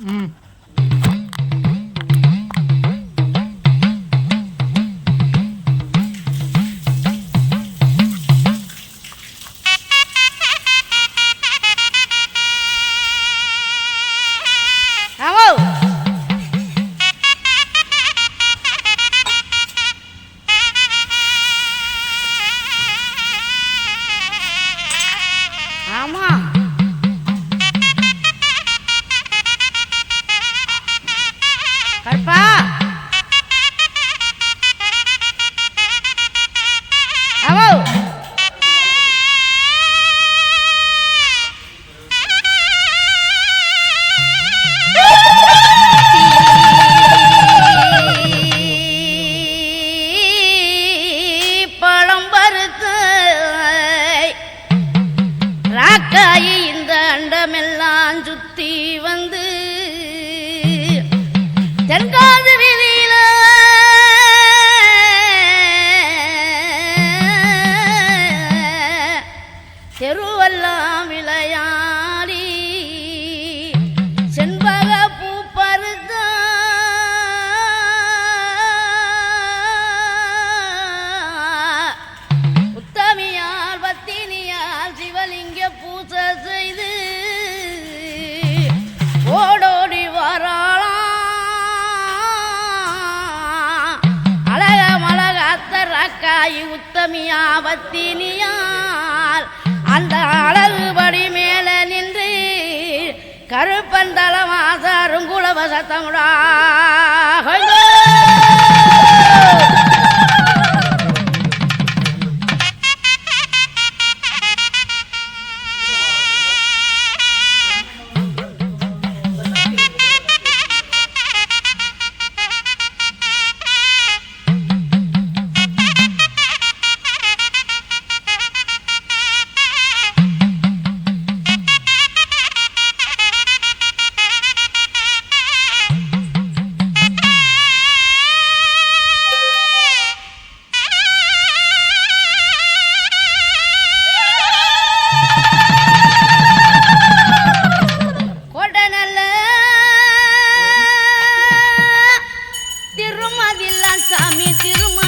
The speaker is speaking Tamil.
Mm. 拜拜。தாய் உத்தமியாவத்தினியால் அந்த அழகுபடி மேல நின்று கருப்பந்தளவாசாரும் குலவசத்தமுடா. மதிலான் சாமி திருமணம்